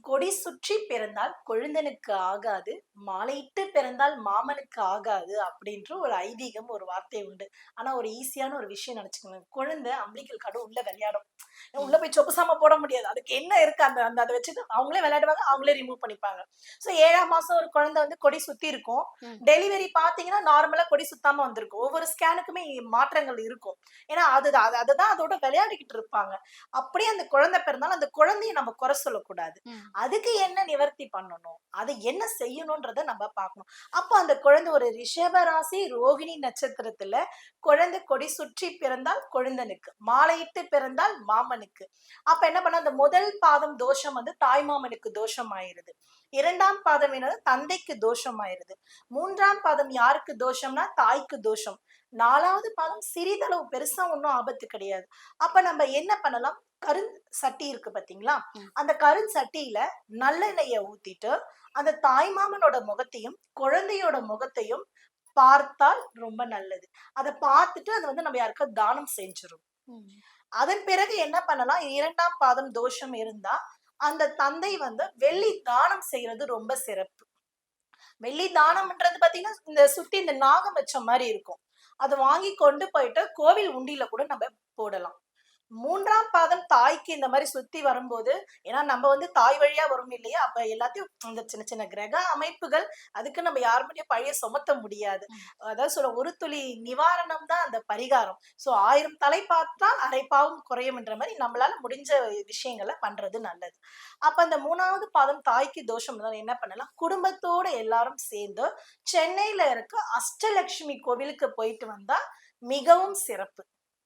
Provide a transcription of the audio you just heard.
கொடி சுற்றி பிறந்தால் கொழுந்தனுக்கு ஆகாது மாலையிட்டு பிறந்தால் மாமனுக்கு ஆகாது அப்படின்ற ஒரு ஐதீகம் ஒரு வார்த்தை உண்டு. ஆனா ஒரு ஈஸியான ஒரு விஷயம் நினைச்சுக்கோங்க. குழந்தை அம்பிளிக்கல் காடு உள்ள விளையாடும். உள்ள போய் சொப்பு சாமா போட முடியாது. அதுக்கு என்ன இருக்கு? அந்த அந்த அதை வச்சுட்டு அவங்களே விளையாடுவாங்க அவங்களே ரிமூவ் பண்ணிப்பாங்க. சோ ஏழாம் மாசம் ஒரு குழந்தை வந்து கொடி சுத்தி இருக்கும். டெலிவரி பாத்தீங்கன்னா நார்மலா கொடி சுத்தாம வந்திருக்கும். ஒவ்வொரு ஸ்கேனுக்குமே மாற்றங்கள் இருக்கும். ஏன்னா அது அது- அதுதான் அதோட விளையாடிக்கிட்டு இருப்பாங்க. அப்படியே அந்த குழந்தை பிறந்தாலும் அந்த குழந்தைய நம்ம குறை சொல்லக்கூடாது. அதுக்கு என்ன நிவர்த்தி பண்ணணும்? அதை என்ன செய்யணும்ன்றத நம்ம பார்க்கணும். அப்போ அந்த குழந்தை ஒரு ரிஷபராசி ரோகிணி நட்சத்திரத்துல குழந்தை கொடி சுற்றி பிறந்தால் குழந்தனுக்கு மாலையிட்டு பிறந்தால் மாமனுக்கு. அப்ப என்ன பண்ண அந்த முதல் பாதம் தோஷம் வந்து தாய் மாமனுக்கு தோஷம் ஆயிருது இரண்டாம் பாதம் என்னது தந்தைக்கு தோஷம் ஆயிருது மூன்றாம் பாதம் யாருக்கு தோஷம்னா தாய்க்கு தோஷம். நாலாவது பாதம் சிறிதளவு பெருசா ஒன்றும் ஆபத்து கிடையாது. அப்ப நம்ம என்ன பண்ணலாம்? கருண் சட்டி இருக்கு பாத்தீங்களா. அந்த கருண் சட்டியில நல்லெண்ணெய ஊத்திட்டு அந்த தாய்மாமனோட முகத்தையும் குழந்தையோட முகத்தையும் பார்த்தால் ரொம்ப நல்லது. அதை பார்த்துட்டு அதை வந்து நம்ம யாருக்கா தானம் செஞ்சிரும். ம். அதன் பிறகு என்ன பண்ணலாம்? இரண்டாம் பாதம் தோஷம் இருந்தா அந்த தந்தை வந்து வெள்ளி தானம் செய்யறது ரொம்ப சிறப்பு. வெள்ளி தானம்ன்றது பாத்தீங்கன்னா இந்த சுத்தி இந்த நாகம் வச்ச மாதிரி இருக்கும். அதை வாங்கி கொண்டு போயிட்டு கோவில் உண்டியில கூட நம்ம போடலாம். மூன்றாம் பாதம் தாய்க்கு இந்த மாதிரி சுத்தி வரும்போது ஏன்னா நம்ம வந்து தாய் வழியா வரும் இல்லையா? அப்ப எல்லாத்தையும் இந்த சின்ன சின்ன கிரக அமைப்புகள் அதுக்கு நம்ம யார் முடியும் பழைய சுமத்த முடியாது. அதாவது சொல்ல ஒரு துளி நிவாரணம் தான் அந்த பரிகாரம். சோ ஆயிரம் தலை பார்த்தால் அரைப்பாவும் குறையும் என்ற மாதிரி நம்மளால முடிஞ்ச விஷயங்களை பண்றது நல்லது. அப்ப அந்த மூணாவது பாதம் தாய்க்கு தோஷம் என்ன பண்ணலாம்? குடும்பத்தோட எல்லாரும் சேர்ந்து சென்னையில இருக்க அஷ்டலட்சுமி கோவிலுக்கு போயிட்டு வந்தா மிகவும் சிறப்பு.